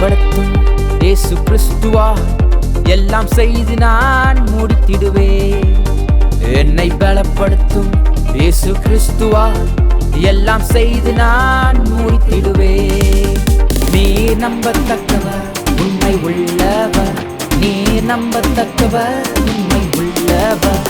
வெளிப்படுத்தும் ஏசு கிறிஸ்துவா எல்லாம் செய்து நான் முடித்திடுவேன். என்னை பலப்படுத்தும் ஏசு கிறிஸ்துவா எல்லாம் செய்து நான் முடித்திடுவேன். நீ நம்பத்தக்கவர் உண்மை உள்ளவர். நீ நம்பத்தக்கவர் உண்மை உள்ளவர்.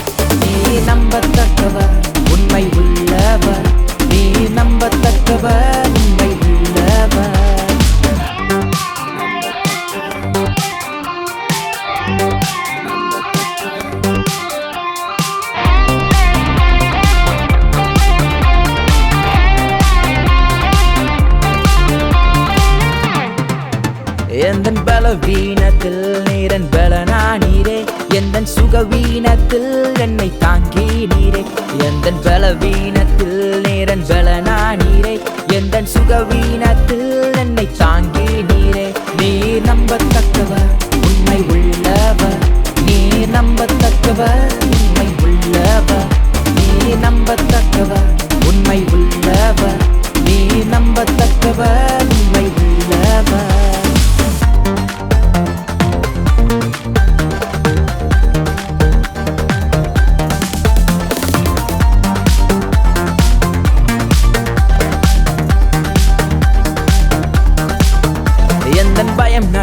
எந்தன் பலவீனத்தில் நீரன் பலனா நீரே? எந்தன் சுகவீனத்தில் என்னை தாங்கி நீரே? எந்தன் பலவீனத்தில் நீரன் பலனா நீரே? எந்தன் சுகவீனத்தில் என்னை தாங்கி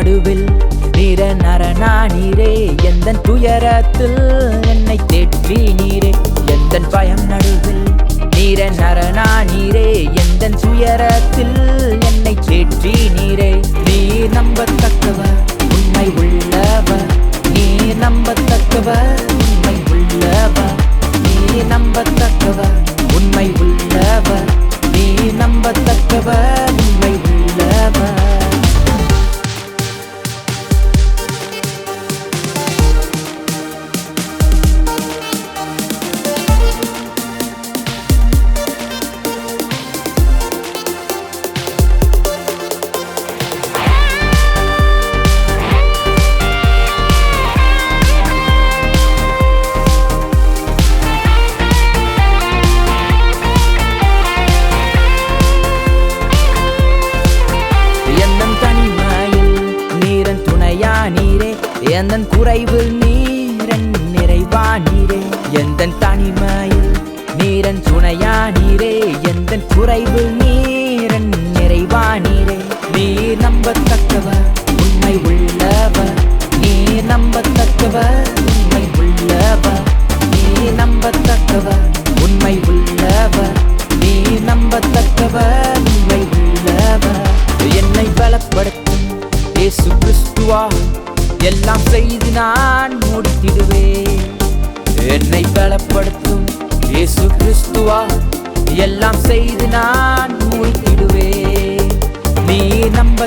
நடுவில் நிற நரணா எந்த துயரத்தில் என்னை தேற்றி நீரே. எந்த பயம் நடுவில் நீர நரணா எந்த துயரத்தில் என்னை தேற்றி நீரே. நீ நம்பத்தக்கவர் உண்மை உள்ளவர். நீ நம்பத்தக்கவர் உண்மை உள்ளவர். நீ நம்பத்தக்கவர் உண்மை உள்ளவர். நீ நம்பத்தக்கவர் உண்மை உள்ளவர். எந்தன் குறைவில் நீரன் நிறைவா நீரே எந்தன் தனிமையில் நீரன் துணையா நீரே எந்தன் குறைவில் நீரன் நிறைவா நீரே நீ நம்பத்தக்கவர் உண்மை உள்ளவர். நீ நம்பத்தக்கவர் உண்மை உள்ளவர். நீ நம்பத்தக்கவர் உண்மை உள்ளவர். நீ நம்பத்தக்கவர் உண்மை உள்ளவர். என்னை பலப்படுத்தும் இயேசு கிறிஸ்துவா எல்லாம் செய்து நான் முடித்திடுவேன். என்னை பலப்படுத்தும் இயேசு கிறிஸ்துவா எல்லாம் செய்து நான் முடித்திடுவேன். நீ நம்ப